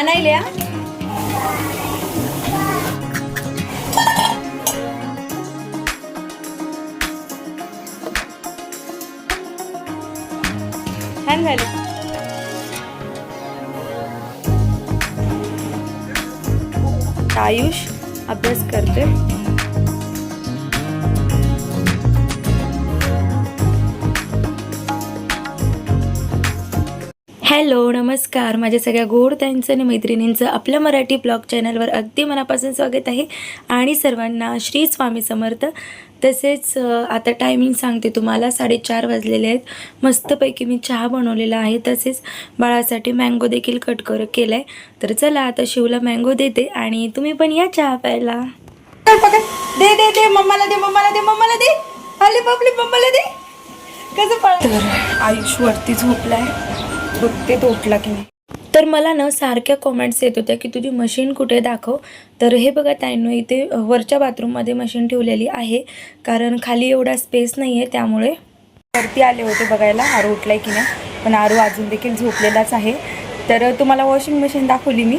आणायल्या? छान झाले. आयुष अभ्यास करते हॅलो नमस्कार. माझ्या सगळ्या गोड त्यांचं आणि मैत्रिणींचं आपल्या मराठी ब्लॉग चॅनलवर अगदी मनापासून स्वागत आहे. आणि सर्वांना श्री स्वामी समर्थ. तसेच आता टायमिंग सांगते तुम्हाला. साडेचार वाजलेले आहेत. मस्तपैकी मी चहा बनवलेला आहे. तसेच बाळासाठी मँगो देखील कट कर केला आहे तर चला आता शिवला मँगो देते आणि तुम्ही पण या चहा प्यायला. दे दे दे मम्माला दे मम्माला दे मम्माला दे. आले बापले मम्माला दे. कसं पळ तर आयुष वरती झोपलाय. बघते तो उठला की नाही तर मला ना सारख्या कॉमेंट्स येत होत्या की तुझी मशीन कुठे दाखव? तर हे बघा ताईंनो इथे वरच्या बाथरूममध्ये मशीन ठेवलेली आहे. कारण खाली एवढा स्पेस नाही आहे त्यामुळे वरती आले होते बघायला. आरू उठलाय की नाही? पण आरू अजून देखील झोपलेलाच आहे. तर तुम्हाला वॉशिंग मशीन दाखवली मी.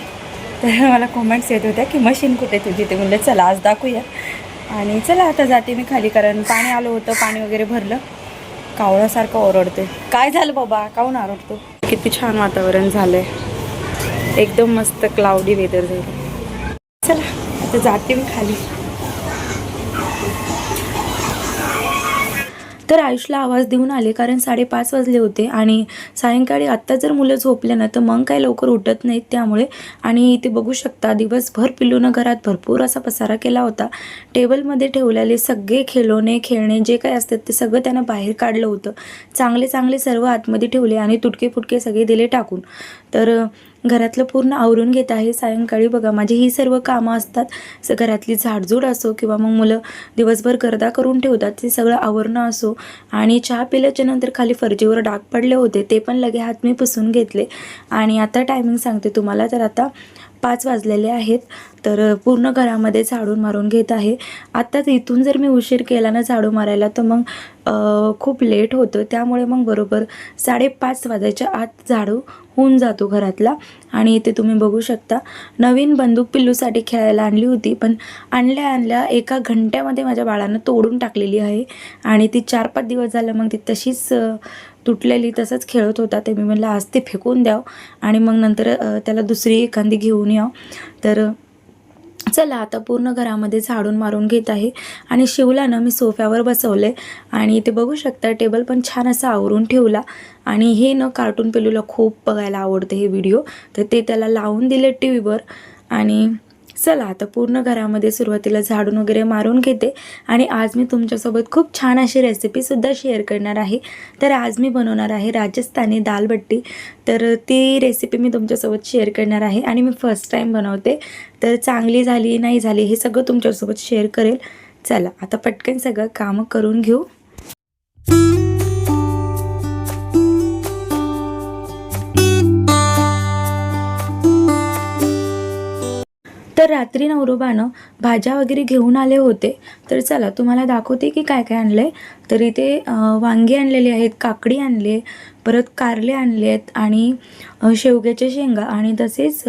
तर मला कॉमेंट्स येत होत्या की मशीन कुठे तुझी? ते म्हणलं चला आज दाखवूया. आणि चला आता जाते मी खाली कारण पाणी आलं होतं पाणी वगैरे भरलं. कावळासारखं ओरडते काय झालं बाबा? काऊन ओरडतो किती छान वातावरण झालं आहे एकदम मस्त क्लाउडी वेदर झालं चला आता जाते मी खाली. तर आयुषला आवाज देऊन आले कारण साडेपाच वाजले होते आणि सायंकाळी आत्ता जर मुलं झोपले ना तर मग काय लवकर उठत नाहीत त्यामुळे. आणि इथे बघू शकता दिवसभर पिल्लूनं घरात भरपूर असा पसारा केला होता. टेबलमध्ये ठेवलेले सगळे खेळणे खेळणे जे काय असतात ते सगळं त्यानं बाहेर काढलं होतं. चांगले चांगले सर्व आतमध्ये ठेवले आणि तुटके फुटके सगळे दिले टाकून. तर घरातलं पूर्ण आवरून घेत आहे. सायंकाळी बघा माझी ही सर्व कामं असतात. स घरातली झाडझूड असो किंवा मग मुलं दिवसभर गर्दा करून ठेवतात ते सगळं आवरणं असो. आणि चहा पिल्याच्या नंतर खाली फरजीवर डाग पडले होते ते पण लगे हात मी पुसून घेतले. आणि आता टायमिंग सांगते तुम्हाला तर आता पाच वाजलेले आहेत. तर पूर्ण घरामध्ये झाडून मारून घेत आहे. आत्ताच इथून जर मी उशीर केला ना झाडू मारायला तर मग खूप लेट होतं. त्यामुळे मग बरोबर साडेपाच वाजायच्या आत झाडू होऊन जातो घरातला. आणि इथे तुम्ही बघू शकता नवीन बंदूक पिल्लूसाठी खेळायला आणली होती पण आणल्या आणल्या एका घंट्यामध्ये माझ्या बाळानं तोडून टाकलेली आहे. आणि ती चार पाच दिवस झालं मग ती तशीच तुटलेली तसंच खेळत होता. ते मी म्हणलं आज ते फेकून द्याव. आणि मग नंतर त्याला दुसरी एखादी घेऊन याव. तर चला आता पूर्ण घरामध्ये झाडून मारून घेत आहे. आणि शिवला ना मी सोफ्यावर बसवले. आणि ते बघू शकता टेबल पण छान असं आवरून ठेवला. आणि हे न कार्टून पेलूला खूप बघायला आवडते हे व्हिडिओ. तर ते त्याला लावून दिले टी व्हीवर आणि चला आता पूर्ण घरामध्ये सुरुवातीला झाडून वगैरे मारून घेते. आणि आज मी तुमच्यासोबत खूप छान अशी रेसिपीसुद्धा शेअर करणार आहे. तर आज मी बनवणार आहे राजस्थानी दालबट्टी. तर ती रेसिपी मी तुमच्यासोबत शेअर करणार आहे आणि मी फर्स्ट टाईम बनवते. तर चांगली झाली नाही झाली हे सगळं तुमच्यासोबत शेअर करेल. चला आता पटकन सगळं कामं करून घेऊ. तर रात्री नवरोबानं भाज्या वगैरे घेऊन आले होते. तर चला तुम्हाला दाखवते की काय काय आणलं आहे तर इथे वांगी आणलेली आहेत काकडी आणले परत कारले आणले आहेत आणि शेवग्याच्या शेंगा आणि तसेच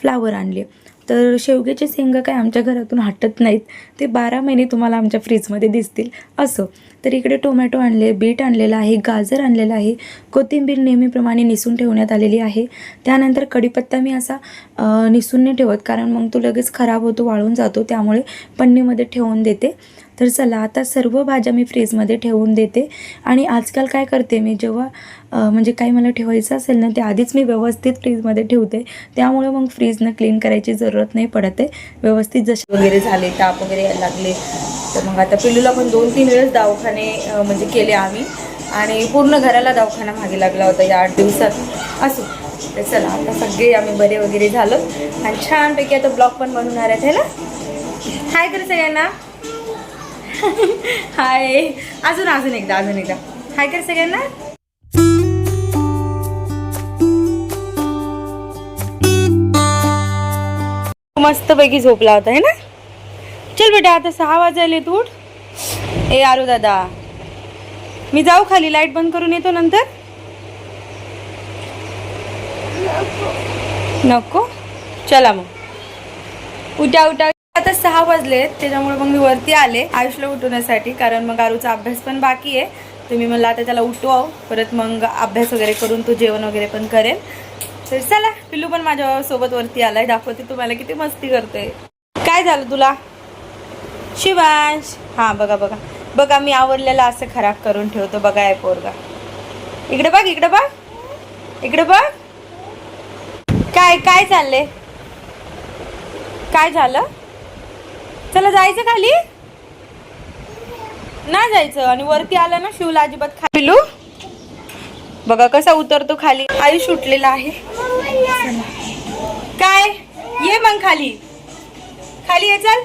फ्लावर आणले. तर शेवग्याचे शेंगा काय आमच्या घरातून हटत नाहीत. ते बारा महिने तुम्हाला आमच्या फ्रीजमध्ये दिसतील. असं. तर इकडे टोमॅटो आणले बीट आणलेलं आहे गाजर आणलेलं आहे. कोथिंबीर नेहमीप्रमाणे निसून ठेवण्यात आलेली आहे. त्यानंतर कढीपत्ता मी असा निसून नाही ठेवत कारण मग तो लगेच खराब होतो वाळून जातो. त्यामुळे पन्नीमध्ये ठेवून देते. तर चला आता सर्व भाज्या मी फ्रीजमध्ये ठेवून देते. आणि आजकाल काय करते मी जेव्हा म्हणजे काही मला ठेवायचं असेल ना ते आधीच मी व्यवस्थित फ्रीजमध्ये ठेवते. त्यामुळे मग फ्रीजनं क्लीन करायची जरूरत नाही पडत आहे. व्यवस्थित जसे वगैरे झाले ताप वगैरे यायला लागले तर मग आता पिल्लूला पण दोन तीन वेळेस दवाखाने म्हणजे केले आम्ही. आणि पूर्ण घराला दवाखाना मागे लागला होता या आठ दिवसात. असो. तर चला आता सगळे आम्ही बरे वगैरे झालो. आणि छानपैकी आता ब्लॉग पण बनवणार आहेत है ना? हाय कर सगळ्यांना. हाय. अजून अजून एकदा अजून एकदा. हाय कर सगळ्यांना? मस्त पैकी झोपला होता है ना? चल बेटा आता सहा वाजायले तू उठ. ए आरू दादा. मी जाऊ खाली लाइट बंद करून येतो नंतर? नको. चला मग. उठा उठा. आता सहा वाजले त्याच्यामुळे मग मी वरती आले आयुषला उठवण्यासाठी. कारण मग आरूचा अभ्यास पण बाकी आहे. तुम्ही मला आता त्याला उठवाव परत मग अभ्यास वगैरे करून तो जेवण वगैरे पण करेल. तर चला पिल्लू पण माझ्या सोबत वरती आलाय. दाखवते तुम्हाला किती मस्ती करते. काय झालं तुला? शिवांश. हा बघा बघा. बघा मी आवडलेला असं खराब करून ठेवतो. बघा आहे पोरगा. इकडे बघ इकडे बघ. इकडे बघ. काय काय चाललंय? काय झालं? चला जायचं खाली? नाही जायचं. आणि वरती आलं ना शिवला अजिबात खाली बघा कसा उतरतो खाली. आई सुटलेला आहे. काय? ये मग खाली. खाली ये चल.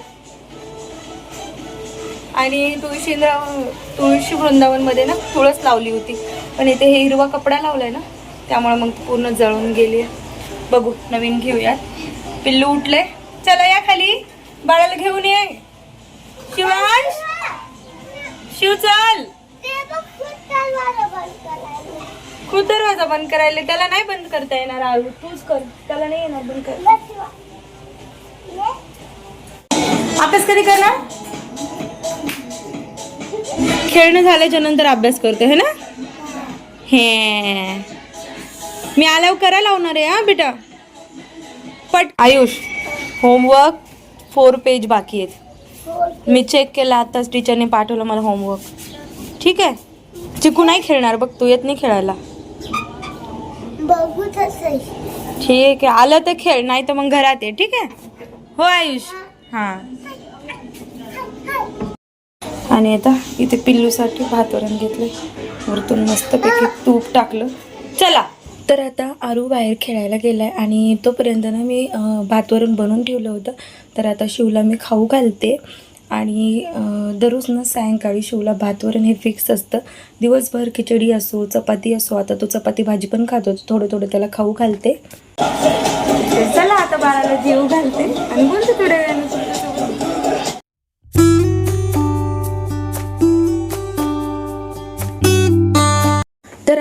आणि तुळशींद्राव तुळशी वृंदावनमध्ये ना तुळस लावली होती. पण इथे हे हिरवा कपडा लावलाय ना त्यामुळे मग पूर्ण जळून गेली बघू नवीन घेऊयात. पिल्लू उठले चला या खाली. बाळाला घेऊन ये. शिवांश? शिव चल. खूप दरवाजा बंद करायला. त्याला नाही बंद करता येणार आळू तूच कर. त्याला नाही येणार बंद कर अभ्यास कधी करणार? खेळणं झाल्याच्यानंतर अभ्यास करते है ना? हे. मी आल्यावर करायला लावणार आहे हा बेटा. पट. आयुष होमवर्क फोर पेज बाकी आहेत. मी चेक केला आताच टीचरने पाठवलं मला होमवर्क ठीक आहे? चिकू नाही खेळणार बघ तू येत नाही खेळायला. ठीक आहे. आलं तर खेळ नाही तर मग घरात ये ठीक आहे? हो आयुष. हां. आणि आता इथे पिल्लूसाठी भात वरण घेतलं वरतून मस्तपैकी तूप टाकलं. चला. तर आता आरू बाहेर खेळायला गेला आहे आणि तोपर्यंत ना मी भातवरून बनवून ठेवलं होतं. तर आता शिवला मी खाऊ घालते आणि दररोज ना सायंकाळी शिवला भातवरण हे फिक्स असतं. दिवसभर खिचडी असो चपाती असो आता तो चपाती भाजी पण खातो थोडं थोडं त्याला खाऊ घालते. चला आता बाळाला जेव घालते. आणि बोलते थोड्या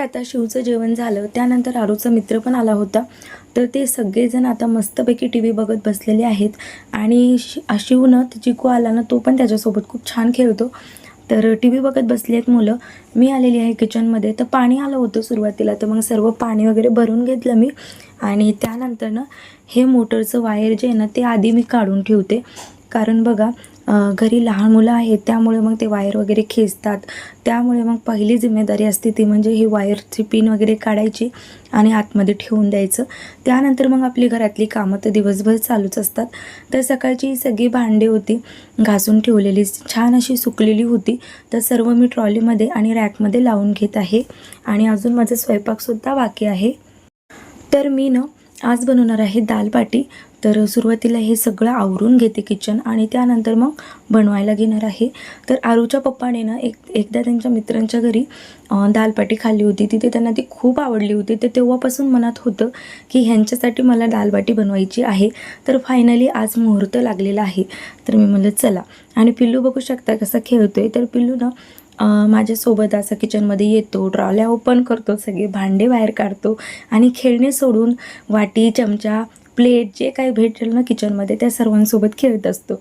आता शिवचं जेवण झालं त्यानंतर आरूचा मित्र पण आला होता. तर ते सगळेजण आता मस्तपैकी टी व्ही बघत बसलेले आहेत. आणि शि शिवनं चिकू आला ना तो पण त्याच्यासोबत खूप छान खेळतो तर टी व्ही बघत बसली आहेत मुलं. मी आलेली आहे किचनमध्ये. तर पाणी आलं होतं सुरुवातीला. तर मग सर्व पाणी वगैरे भरून घेतलं मी. आणि त्यानंतर ना हे मोटरचं वायर जे आहे ना ते आधी मी काढून ठेवते. कारण बघा घरी लहान मुलं आहेत त्यामुळे मग ते वायर वगैरे खेचतात. त्यामुळे मग पहिली जिम्मेदारी असते ती म्हणजे ही वायरची पिन वगैरे काढायची आणि आतमध्ये ठेवून द्यायचं. त्यानंतर मग आपली घरातली कामं तर दिवसभर चालूच असतात. तर सकाळची सगळी भांडी होती घासून ठेवलेली. छान अशी सुकलेली होती. तर सर्व मी ट्रॉलीमध्ये आणि रॅकमध्ये लावून घेत आहे. आणि अजून माझा स्वयंपाकसुद्धा बाकी आहे. तर मी ना आज बनवणार आहे दाल बाटी तर सुरुवातीला हे सगळं आवरून घेते किचन आणि त्यानंतर मग बनवायला घेणार आहे. तर आरूच्या पप्पाने ना एक एकदा त्यांच्या मित्रांच्या घरी अं, दाल बाटी खाल्ली होती. तिथे त्यांना ती खूप आवडली होती. ते तेव्हापासून मनात होतं की ह्यांच्यासाठी मला दाल बाटी बनवायची आहे. तर फायनली आज मुहूर्त लागलेला आहे. तर मी म्हणलं चला. आणि पिल्लू बघू शकता कसा खेळतोय. तर पिल्लू ना माझ्यासोबत असं किचनमध्ये येतो ट्रॉल्या ओपन करतो सगळे भांडे बाहेर काढतो आणि खेळणे सोडून वाटी चमचा प्लेट जे काही भेटेल ना किचनमध्ये त्या सर्वांसोबत खेळत असतो.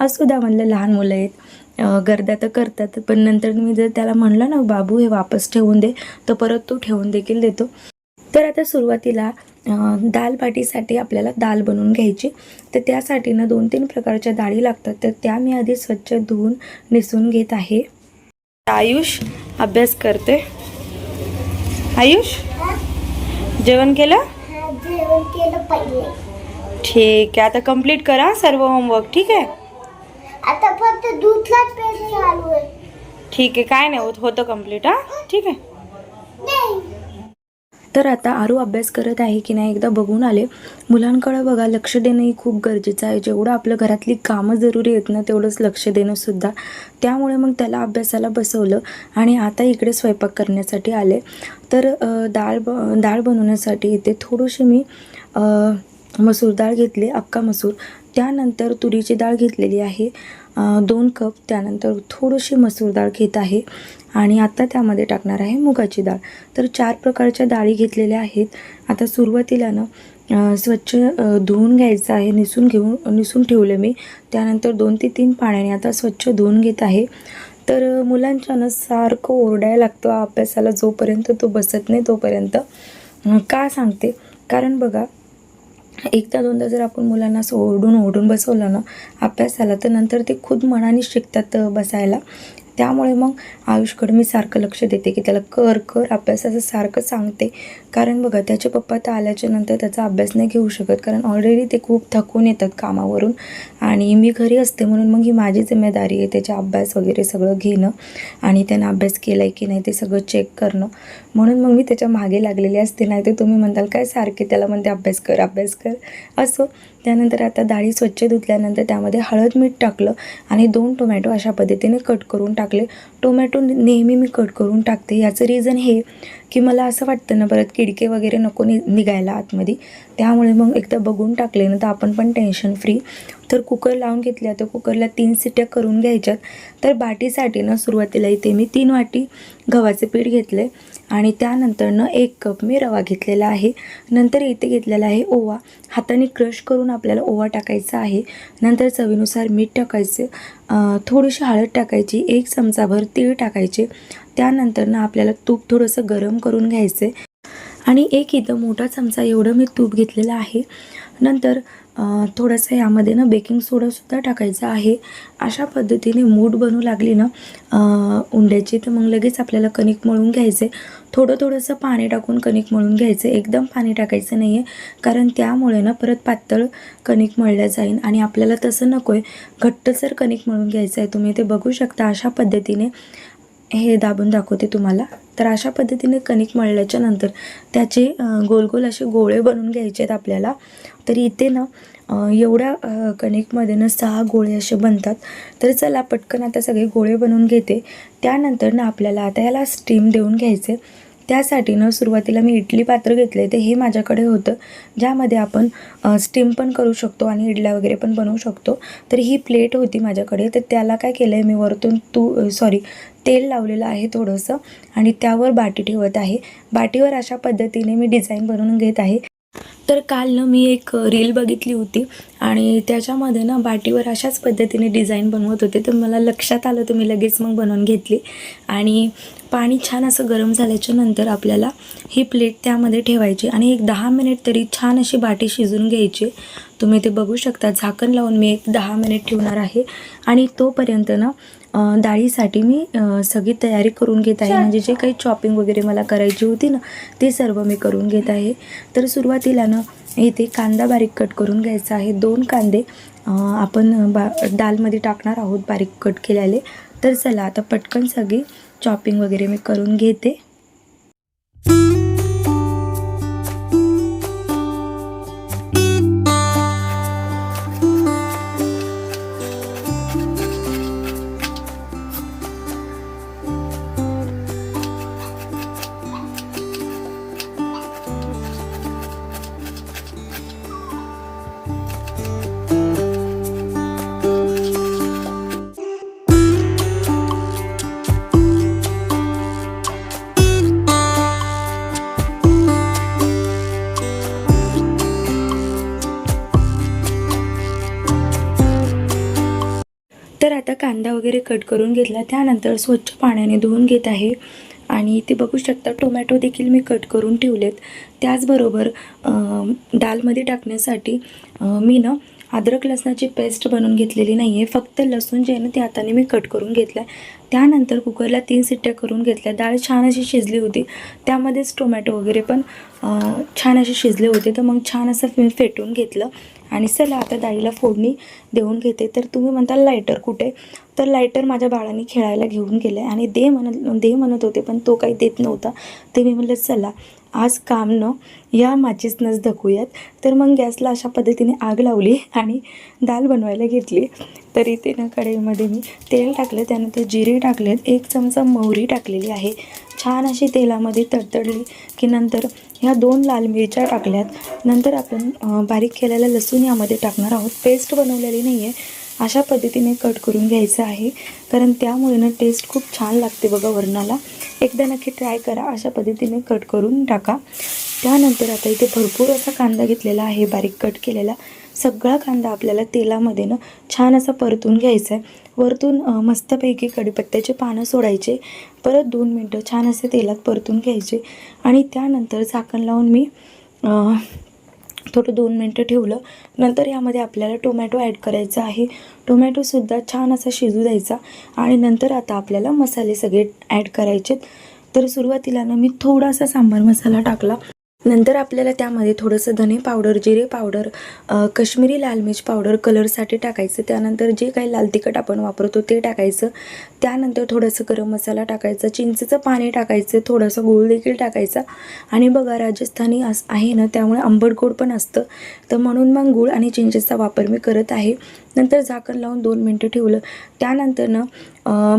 असू द्या म्हणलं लहान मुलं आहेत. गर्दा तर करतात पण नंतर मी जर त्याला म्हणलं ना बाबू हे वापस ठेवून दे तर परत तो ठेवून देखील देतो. तर आता सुरुवातीला दाल बाटीसाठी आपल्याला दाल बनवून घ्यायची. तर त्यासाठी ना दोन तीन प्रकारच्या डाळी लागतात. तर त्या मी आधी स्वच्छ धुवून निसून घेत आहे. आयुष अभ्यास करते आयुष? जेवण केलं? ठीक है आता कंप्लीट करा सर्व होमवर्क ठीक है? आता फक्त दूधलाच पेज चालू आहे ठीक है काय नाही होत होतं कंप्लीट हा? ठीक आहे? तर आता आरू अभ्यास करत आहे की नाही एकदा बघून आले. मुलांकडे बघा लक्ष देणंही खूप गरजेचं आहे. जेवढं आपलं घरातली कामं जरुरी आहेत ना तेवढंच लक्ष देणंसुद्धा त्यामुळे मग त्याला अभ्यासाला बसवलं आणि आता इकडे स्वयंपाक करण्यासाठी आले. तर डाळ ब डाळ बनवण्यासाठी इथे थोडीशी मी मसूर डाळ घेतली अक्का मसूर. त्यानंतर तुरीची डाळ घेतलेली आहे. दोन कप त्यानंतर थोडीशी मसूर डाळ घेत आहे. आणि आता त्यामध्ये टाकणार आहे मुगाची डाळ. तर चार प्रकारच्या डाळी घेतलेल्या आहेत. आता सुरुवातीला ना स्वच्छ धुवून घ्यायचं आहे. निसून घेऊन निसून ठेवलं मी. त्यानंतर दोन ते तीन पाण्याने आता स्वच्छ धुवून घेत आहे. तर मुलांच्या ना सारखं ओरडायला लागतं अभ्यासाला जोपर्यंत तो बसत नाही तोपर्यंत. का सांगते? कारण बघा एकदा दोनदा जर आपण मुलांना असं ओरडून ओढून बसवलं ना अभ्यासाला तर नंतर ते खुद मनाने शिकतात बसायला. त्यामुळे मग आयुषकडे मी सारखं लक्ष देते की त्याला कर कर अभ्यासाचं सारखं सांगते. कारण बघा त्याचे पप्पा तर आल्याच्यानंतर त्याचा अभ्यास नाही घेऊ शकत. कारण ऑलरेडी ते खूप थकून येतात कामावरून. आणि मी घरी असते म्हणून मग ही माझी जिम्मेदारी आहे त्याचा अभ्यास वगैरे सगळं घेणं. आणि त्यानं अभ्यास केला आहे की नाही ते सगळं चेक करणं. म्हणून मग मी त्याच्यामागे लागलेली असते. नाही तर तुम्ही म्हणताल काय सारखे? त्याला म्हणते अभ्यास कर अभ्यास कर. असो. त्यानंतर आता डाळी स्वच्छ धुतल्यानंतर त्यामध्ये हळद मीठ टाकलं. आणि दोन टोमॅटो अशा पद्धतीने कट करून टाकले. टोमॅटो नेहमी मी कट करून टाकते. याचं रिझन हे की मला असं वाटतं ना परत किडके वगैरे नको नि निघायला आतमध्ये. त्यामुळे मग एकदा बघून टाकले ना तर आपण पण टेन्शन फ्री तर कुकर लावून घेतल्या तर कुकरला तीन सिट्या करून घ्यायच्यात. तर बाटीसाठी ना सुरुवातीला इथे मी तीन वाटी गव्हाचे पीठ घेतले आणि त्यानंतरनं एक कप मी रवा घेतलेला आहे. नंतर इथे घेतलेला आहे ओवा. हाताने क्रश करून आपल्याला ओवा टाकायचा आहे. नंतर चवीनुसार मीठ टाकायचे. थोडीशी हळद टाकायची. एक चमचाभर तीळ टाकायचे. त्यानंतरनं आपल्याला तूप थोडंसं गरम करून घ्यायचं आणि एक इथं मोठा चमचा एवढं मी तूप घेतलेलं आहे. नंतर थोडंसं यामध्ये ना बेकिंग सोडासुद्धा टाकायचा आहे. अशा पद्धतीने मूड बनू लागली ना उंड्याची तर मग लगेच आपल्याला कणिक मळून घ्यायचे. थोडं थोडंसं पाणी टाकून कणिक मळून घ्यायचं. एकदम पाणी टाकायचं नाही आहे कारण त्यामुळे ना परत पातळ कणिक मळल्या जाईल. आणि आपल्याला तसं नको आहे घट्टसर कणिक मळून घ्यायचं आहे तुम्ही. ते बघू शकता अशा पद्धतीने हे दाबून दाखवते तुम्हाला. तर अशा पद्धतीने कणिक मळल्याच्या नंतर त्याचे गोल गोल असे गोळे बनवून घ्यायचे आहेत आपल्याला. तर इथे ना एवढ्या कणिकमध्ये ना सहा गोळे असे बनतात. तर चला पटकन आता सगळे गोळे बनवून घेते. त्यानंतर ना आपल्याला आता याला स्टीम देऊन घ्यायचे. त्यासाठी ना सुरुवातीला मी इडली पात्र घेतले ते हे माझ्याकडे होतं. ज्यामध्ये आपण स्टीम पण करू शकतो आणि इडल्या वगैरे पण बनवू शकतो. तर ही प्लेट होती माझ्याकडे. तर त्याला काय केलं आहे मी वरतून तू सॉरी तेल लावलेलं आहे थोडंसं आणि त्यावर बाटी ठेवत आहे. बाटीवर अशा पद्धतीने मी डिझाईन बनवून घेत आहे. तर काल ना मी एक रील बघितली होती आणि त्याच्यामध्ये ना बाटीवर अशाच पद्धतीने डिझाईन बनवत होते. तर मला लक्षात आलं तर मी लगेच मग बनवून घेतली. आणि पाणी छान असं गरम झाल्याच्यानंतर आपल्याला ही प्लेट त्यामध्ये ठेवायची आणि एक दहा मिनिट तरी छान अशी बाटी शिजून घ्यायची. तुम्ही ते बघू शकता. झाकण लावून मी एक दहा मिनिट ठेवणार आहे. आणि तोपर्यंत ना डाळीसाठी मी सगळी तयारी करून घेत आहे. म्हणजे जे काही चॉपिंग वगैरे मला करायची होती ना ते सर्व मी करून घेत आहे. तर सुरुवातीला ना इथे कांदा बारीक कट करून घ्यायचा आहे. दोन कांदे आपण बा डालमध्ये टाकणार आहोत बारीक कट केलेले. तर चला आता पटकन सगळी चॉपिंग वगैरे मी करून घेते. कट करून घेतला. त्यानंतर स्वच्छ पाण्याने धुवून घेत आहे. आणि ते बघू शकता टोमॅटो देखील मी कट करून ठेवलेत. त्याचबरोबर डालमध्ये टाकण्यासाठी मी ना अद्रक लसणाची पेस्ट बनवून घेतलेली नाही आहे फक्त लसूण जे आहे ना ते हाताने मी कट करून घेतलं आहे त्यानंतर कुकरला तीन सिट्ट्या करून घेतल्या. डाळ छान अशी शिजली होती. त्यामध्येच टोमॅटो वगैरे पण छान असे शिजले होते. तर मग छान असं मी फेटून घेतलं. आणि चला आता डाळीला फोडणी देऊन घेते. तर तुम्ही म्हणता लायटर कुठे? तर लायटर माझ्या बाळाने खेळायला घेऊन गेले आणि दे म्हणत दे म्हणत होते पण तो काही देत नव्हता. ते मी म्हणलं चला आज काम न या माचीसनंच धकूयात. तर मग गॅसला अशा पद्धतीने आग लावली आणि दाल बनवायला घेतली. तर इथे ना कढईमध्ये मी तेल टाकलं त्यानंतर जिरे टाकलेत एक चमचा मोहरी टाकलेली आहे. छान अशी तेलामध्ये तडतडली की नंतर ह्या दोन लाल मिरच्या टाकल्यात. नंतर आपण बारीक केलेला लसूण यामध्ये टाकणार आहोत. पेस्ट बनवलेली नाही आहे अशा पद्धतीने कट करून घ्यायचं आहे. कारण त्यामुळे ना टेस्ट खूप छान लागते बघा वरणाला. एकदा नक्की ट्राय करा. अशा पद्धतीने कट करून टाका. त्यानंतर आता इथे भरपूर असा कांदा घेतलेला आहे. बारीक कट केलेला. सगळा कांदा आपल्याला तेलामध्ये ना छान असा परतून घ्यायचा आहे. वरतून मस्तपैकी कडीपत्त्याचे पानं सोडायचे. परत दोन मिनटं छान असे तेलात परतून घ्यायचे. आणि त्यानंतर झाकण लावून मी थोडं दोन मिनटं ठेवलं. नंतर यामध्ये आपल्याला टोमॅटो ॲड करायचा आहे. टोमॅटोसुद्धा छान असा शिजू द्यायचा आणि नंतर आता आपल्याला मसाले सगळे ॲड करायचे तर सुरुवातीला ना मी थोडासा सांबार मसाला टाकला. नंतर आपल्याला त्यामध्ये थोडंसं धने पावडर जिरे पावडर कश्मीरी लाल मिर्च पावडर कलरसाठी टाकायचं. त्यानंतर जे काही लाल तिखट आपण वापरतो ते टाकायचं. त्यानंतर थोडंसं गरम मसाला टाकायचा. चिंचेचं पाणी टाकायचं. थोडंसं गूळ देखील टाकायचा. आणि बघा राजस्थानी अस आहे ना त्यामुळे आंबट गोड पण असतं. तर म्हणून मग गूळ आणि चिंचेचा वापर मी करत आहे. नंतर झाकण लावून दोन मिनटं ठेवलं. त्यानंतर ना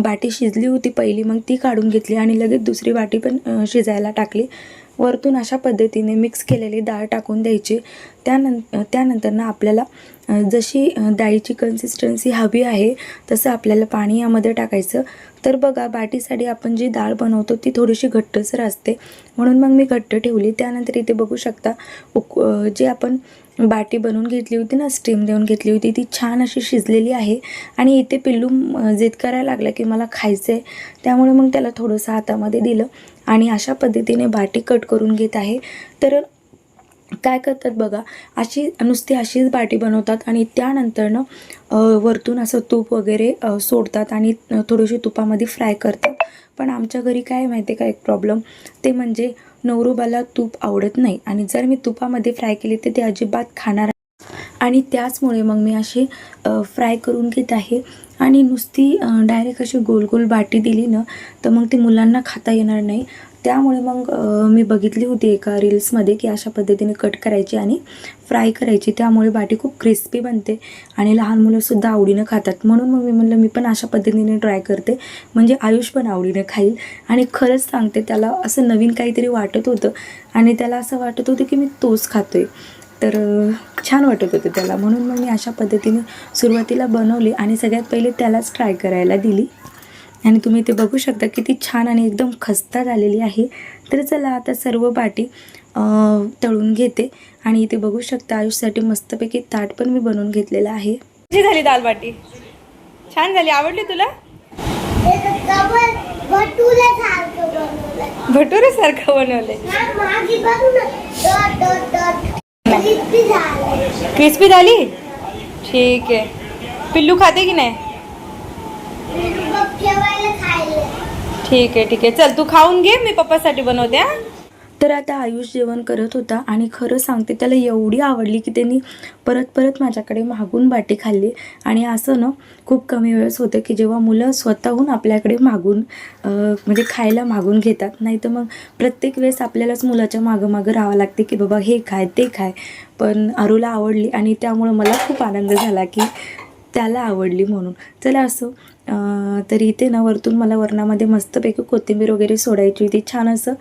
बाटी शिजली होती पहिली. मग ती काढून घेतली आणि लगेच दुसरी बाटी पण शिजायला टाकली. वरतून अशा पद्धतीने मिक्स केलेली डाळ टाकून द्यायची. त्यानं त्यानंतर ना आपल्याला जशी डाळीची कन्सिस्टन्सी हवी आहे तसं आपल्याला पाणी यामध्ये टाकायचं. तर बघा बाटीसाठी आपण जी डाळ बनवतो ती थोडीशी घट्टसर असते. म्हणून मग मी घट्ट ठेवली. त्यानंतर इथे बघू शकता उक जे आपण बाटी बनवून घेतली होती ना स्टीम देऊन घेतली होती. ती छान अशी शिजलेली आहे. आणि इथे पिल्लू जिद करायला लागला की मला खायचं आहे त्यामुळे मग त्याला थोडंसं हातामध्ये दिलं. आणि अशा पद्धतीने बाटी कट करून घेत आहे. तर काय करतात बघा अशी नुसती अशीच बाटी बनवतात आणि त्यानंतरनं वरतून असं तूप वगैरे सोडतात आणि थोडीशी तुपामध्ये फ्राय करतात. पण आमच्या घरी काय माहिती आहे का एक प्रॉब्लेम ते म्हणजे नवरूबाला तूप आवडत नाही. आणि जर मी तुपामध्ये फ्राय केली तर ते अजिबात खाणार आणि त्याचमुळे मग मी असे फ्राय करून घेत आहे. आणि नुसती डायरेक्ट अशी गोल गोल बाटी दिली ना तर मग ती मुलांना खाता येणार नाही. त्यामुळे मग मी बघितली होती एका रील्समध्ये की अशा पद्धतीने कट करायची आणि फ्राय करायची. त्यामुळे बाटी खूप क्रिस्पी बनते आणि लहान मुलंसुद्धा आवडीनं खातात. म्हणून मग मी म्हणलं मी पण अशा पद्धतीने ट्राय करते. म्हणजे आयुष पण आवडीनं खाईल. आणि खरंच सांगते त्याला असं नवीन काहीतरी वाटत होतं आणि त्याला असं वाटत होतं की मी तोच खातो आहे तर छान वाटत होतं त्याला. म्हणून मग मी अशा पद्धतीने सुरुवातीला बनवली आणि सगळ्यात पहिले त्यालाच ट्राय करायला दिली. आणि तुम्ही ते बघू शकता किती छान आणि एकदम खस्ता झालेली आहे. तर चला आता सर्व बाटी तळून घेते. आणि इथे बघू शकता आयुषसाठी मस्तपैकी ताट पण मी बनवून घेतलेलं आहे. कशी झाली दाल बाटी? छान झाली. आवडली तुला? बनवलंय. भटुरे सारखं बनवले हा, मागे बघ ना डॉट डॉट डॉट क्रिस्पी झाली ठीक आहे. पिल्लू खाते की नाही? ठीक आहे ठीक आहे. चल तू खाऊन घे मी पप्पासाठी बनवते हा. तर आता आयुष जेवण करत होता आणि खरं सांगते त्याला एवढी आवडली की त्यांनी परत परत माझ्याकडे मागून बाटी खाल्ली. आणि असं ना खूप कमी वेळेस होतं की जेव्हा मुलं स्वतःहून आपल्याकडे मागून म्हणजे खायला मागून घेतात. नाही तर मग प्रत्येक वेळेस आपल्यालाच मुलाच्या मागं मागं राहावं लागते की बाबा हे खाय ते खाय. पण अरूला आवडली आणि त्यामुळं मला खूप आनंद झाला की त्याला आवडली म्हणून. चला असो तर इथे ना वरतून मला वरणामध्ये मस्तपैकी कोथिंबीर वगैरे सोडायची होती. छान असं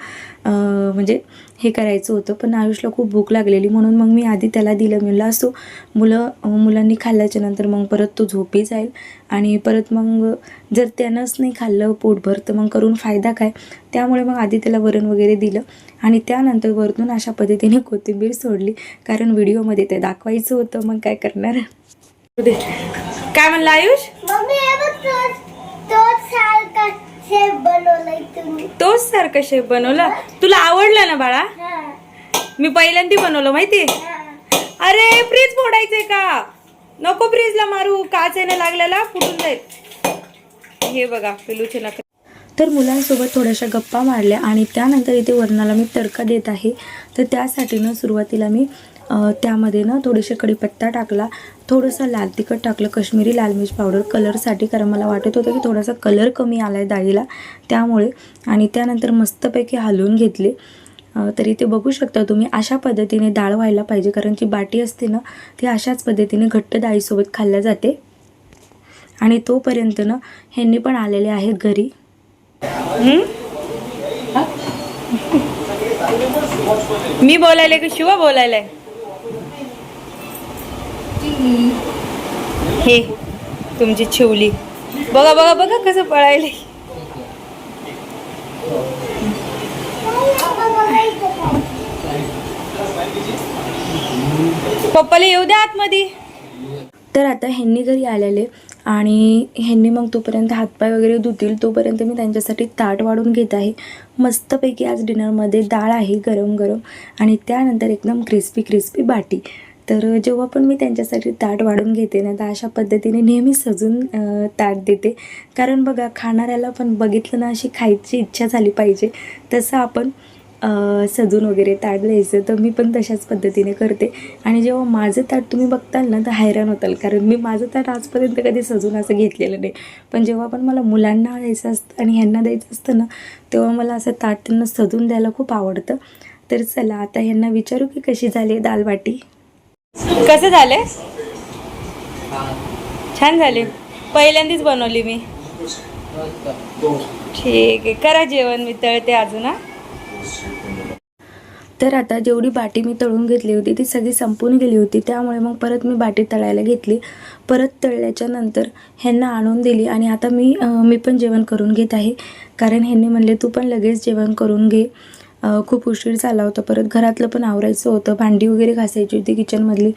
म्हणजे हे करायचं होतं. पण आयुषला खूप भूक लागलेली. म्हणून मग मी आधी त्याला दिलं. मी म्हणलं असो मुलं मुलांनी खाल्ल्याच्या नंतर मग परत तो झोपी जाईल. आणि परत मग जर त्यानंच नाही खाल्लं पोटभर तर मग करून फायदा काय? त्यामुळे मग आधी त्याला वरण वगैरे दिलं. आणि त्यानंतर वरतून अशा पद्धतीने कोथिंबीर सोडली. कारण व्हिडिओमध्ये ते दाखवायचं होतं. मग काय करणार? काय म्हणलं आयुष? तोच सारखा शेप बनवला? तुला आवडला ना बाळा? मी पहिल्यांदा बनवलं माहिती हा. अरे फ्रीज फोडायचंय का? नको फ्रीजला मारू काच येणं लागलेला फुटून जाईल. हे बघा पिलूचे नखरे तर मुलांसोबत थोड्याशा गप्पा मारल्या आणि त्यानंतर इथे वरणाला मी तडका देत आहे. तर त्यासाठी ना सुरुवातीला मी त्यामध्ये ना थोडेसे कढीपत्ता टाकला थोडंसं लाल तिखट टाकलं कश्मीरी लाल मिर्च पावडर कलरसाठी कारण मला वाटत होतं की थोडासा कलर कमी आला आहे डाळीला त्यामुळे. आणि त्यानंतर मस्तपैकी हलवून घेतले. तरी ते बघू शकता तुम्ही अशा पद्धतीने डाळ व्हायला पाहिजे कारण जी बाटी असते ना ती अशाच पद्धतीने घट्ट डाळीसोबत खाल्ल्या जाते. आणि तोपर्यंत ना ह्यांनी पण आलेले आहेत घरी. मी बोलायले की बोलायला? बोलायलाय हे तुमची चिवली. बघा बघा बघा कसं पळायले. पप्पाला येऊ द्या आतमध्ये. तर आता ह्यांनी घरी आलेले आणि ह्यांनी मग तोपर्यंत हातपाय वगैरे धुतील तोपर्यंत मी त्यांच्यासाठी ताट वाढून घेत आहे. मस्तपैकी आज डिनरमध्ये डाळ आहे गरम गरम आणि त्यानंतर एकदम क्रिस्पी क्रिस्पी बाटी. तर जेव्हा पण मी त्यांच्यासाठी ताट वाढून घेते ना तर अशा पद्धतीने नेहमी सजून ताट देते. कारण बघा खाणाऱ्याला पण बघितलं ना अशी खायची इच्छा झाली पाहिजे. तसं आपण सजून वगैरे ताट द्यायचं तर मी पण तशाच पद्धतीने करते. आणि जेव्हा माझं ताट तुम्ही बघताल ना तर हैराण होताल. कारण मी माझं ताट आजपर्यंत कधी सजून असं घेतलेलं नाही. पण जेव्हा पण मला मुलांना द्यायचं असतं आणि ह्यांना द्यायचं असतं ना तेव्हा मला असं ताट त्यांना सजून द्यायला खूप आवडतं. तर चला आता ह्यांना विचारू की कशी झाली आहे दाल बाटी कसं झालंय छान. झाले. पहिल्यांदाच बनवली मी. ठीक आहे. करा जेवण मी तळते अजून हा. तर आता जेवढी बाटी मी तळून घेतली होती ती सगळी संपून गेली होती. त्यामुळे मग परत मी बाटी तळायला घेतली. परत तळल्याच्या नंतर ह्यांना आणून दिली आणि आता मी मी पण जेवण करून घेत आहे. कारण ह्यांनी म्हणले तू पण लगेच जेवण करून घे. खूप उशीर झाला होता. परत घरातलं पण आवरायचं होतं. भांडी वगैरे घासायची होती किचनमधली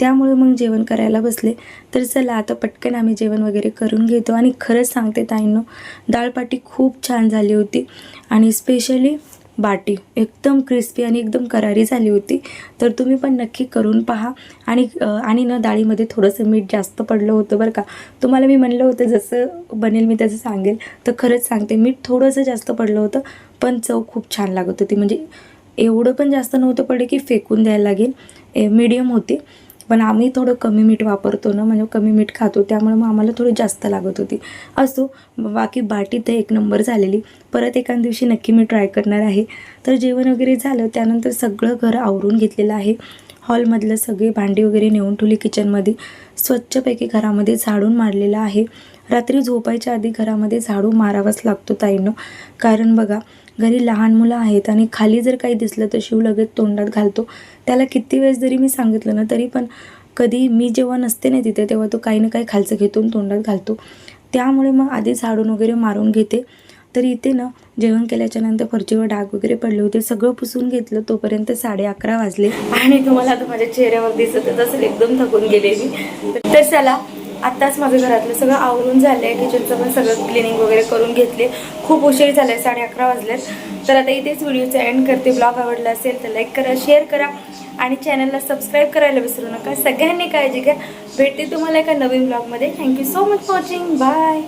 त्यामुळे मग जेवण करायला बसले. तर चला आता पटकन आम्ही जेवण वगैरे करून घेतो. आणि खरंच सांगते ताईंनो डाळपाटी खूप छान झाली होती. आणि स्पेशली बाटी. एकदम क्रिस्पी आणि एकदम करारी झाली होती. तर तुम्ही पण नक्की करून पहा. आणि आणि ना डाळीमध्ये थोडंसं मीठ जास्त पडलं होतं बरं का. तुम्हाला मी म्हणलं होतं जसं बनेल मी तसं सांगेल. तर खरंच सांगते मीठ थोडंसं जास्त पडलं होतं पण चव खूप छान लागत होती. म्हणजे एवढं पण जास्त नव्हतं पडे की फेकून द्यायला लागेल. मीडियम होती. पण आम्ही थोडं कमी मीठ वापरतो ना म्हणजे कमी मीठ खातो त्यामुळे मग आम्हाला थोडी जास्त लागत होती. असो बाकी बाटी तर एक नंबर झालेली. परत एका दिवशी नक्की मी ट्राय करणार आहे. तर जेवण वगैरे झालं त्यानंतर सगळं घर आवरून घेतलेलं आहे. हॉलमधलं सगळी भांडी वगैरे नेऊन ठेवली किचनमध्ये स्वच्छपैकी घरामध्ये झाडून मारलेलं आहे. रात्री झोपायच्या आधी घरामध्ये झाडू मारावाच लागतो ताईंनो. कारण बघा घरी लहान मुलं आहेत आणि खाली जर काही दिसलं तर शिव लगेच तोंडात घालतो. त्याला किती वेळेस जरी मी सांगितलं ना तरी पण कधी मी जेव्हा नसते ना तिथे तेव्हा तो काही ना काही खालचं घेतून तोंडात घालतो. त्यामुळे मग आधी झाडून वगैरे मारून घेते. तर इथे ना जेवण केल्याच्यानंतर फरचीवर डाग वगैरे पडले होते. सगळं पुसून घेतलं तोपर्यंत साडे अकरा वाजले. आणि तुम्हाला आता माझ्या चेहऱ्यावर दिसत असेल एकदम थकून गेलेली तर चला आत्ताच माझं घरातलं सगळं आवरून झालं आहे किचनचं पण सगळं क्लिनिंग वगैरे करून घेतले. खूप उशीर झाला आहे साडे अकरा वाजलेत. तर आता इथेच व्हिडिओचं एंड करते. ब्लॉग आवडला असेल तर लाईक करा शेअर करा. आणि चॅनलला सबस्क्राईब करायला विसरू नका. सगळ्यांनी काळजी घ्या. भेटते तुम्हाला एका नवीन ब्लॉगमध्ये thank you so much watching bye